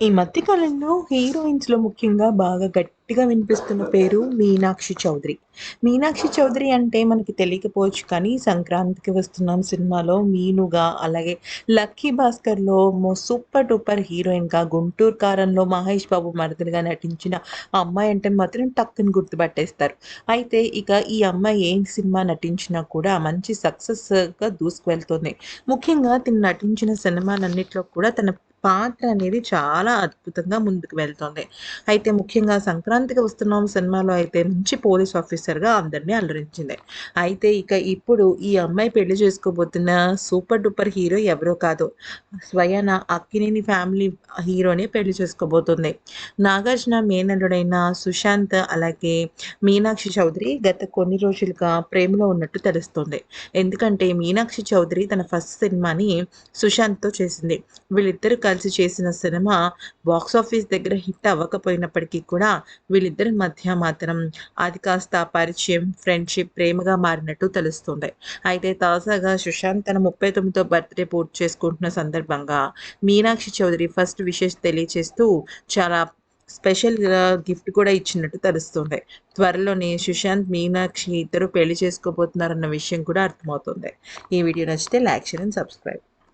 ఈ మధ్యకాలంలో హీరోయిన్స్‌లో ముఖ్యంగా బాగా గట్టిగా వినిపిస్తున్న పేరు మీనాక్షి చౌదరి. మీనాక్షి చౌదరి అంటే మనకి తెలియకపోవచ్చు కానీ 'సంక్రాంతికి వస్తున్నాం' సినిమాలో మీనుగా, అలాగే 'లక్కీ భాస్కర్‌లో' మో సూపర్ డూపర్ హీరోయిన్‌గా, 'గుంటూరు కారంలో' మహేష్ బాబు మరదలుగా నటించిన అమ్మాయి అంటే మాత్రం టక్కుని గుర్తుపట్టేస్తారు. అయితే ఇక ఈ అమ్మాయి ఏ సినిమా నటించినా కూడా మంచి సక్సెస్‌గా దూసుకువెళ్తుంది. ముఖ్యంగా తను నటించిన సినిమాలన్నింటిలో కూడా తన పాత్ర అనేది చాలా అద్భుతంగా ముందుకు వెళ్తోంది. అయితే ముఖ్యంగా 'సంక్రాంతికి వస్తున్నాం' సినిమాలో అయితే మంచి పోలీస్ ఆఫీసర్‌గా అందరిని అలరించింది. అయితే ఇక ఇప్పుడు ఈ అమ్మాయి పెళ్ళి చేసుకోబోతున్న సూపర్ డూపర్ హీరో ఎవరో కాదు. స్వయాన అక్కినేని ఫ్యామిలీ హీరోనే పెళ్ళి చేసుకోబోతుంది. నాగార్జున మేనల్లుడైన సుశాంత్ అలాగే మీనాక్షి చౌదరి గత కొన్ని రోజులుగా ప్రేమలో ఉన్నట్టు తెలుస్తోంది. ఎందుకంటే మీనాక్షి చౌదరి తన ఫస్ట్ సినిమాని సుశాంత్‌తో చేసింది. వీళ్ళిద్దరూ కలిసి చేసిన సినిమా బాక్సాఫీస్ దగ్గర హిట్ అవ్వకపోయినప్పటికీ కూడా వీళ్ళిద్దరి మధ్య మాత్రం అది కాస్త పరిచయం, ఫ్రెండ్‌షిప్, ప్రేమగా మారినట్టు తెలుస్తుంది. అయితే తాజాగా సుశాంత్ తన 39వ బర్త్‌డే పూర్తి చేసుకుంటున్న సందర్భంగా మీనాక్షి చౌదరి ఫస్ట్ విషెస్ తెలియచేస్తూ చాలా స్పెషల్ గిఫ్ట్ కూడా ఇచ్చినట్టు తెలుస్తుంది. త్వరలోనే సుశాంత్, మీనాక్షి ఇద్దరు పెళ్ళి చేసుకోబోతున్నారన్న విషయం కూడా అర్థమవుతుంది. ఈ వీడియో నచ్చితే లైక్, చేయండి అండ్ సబ్స్క్రైబ్.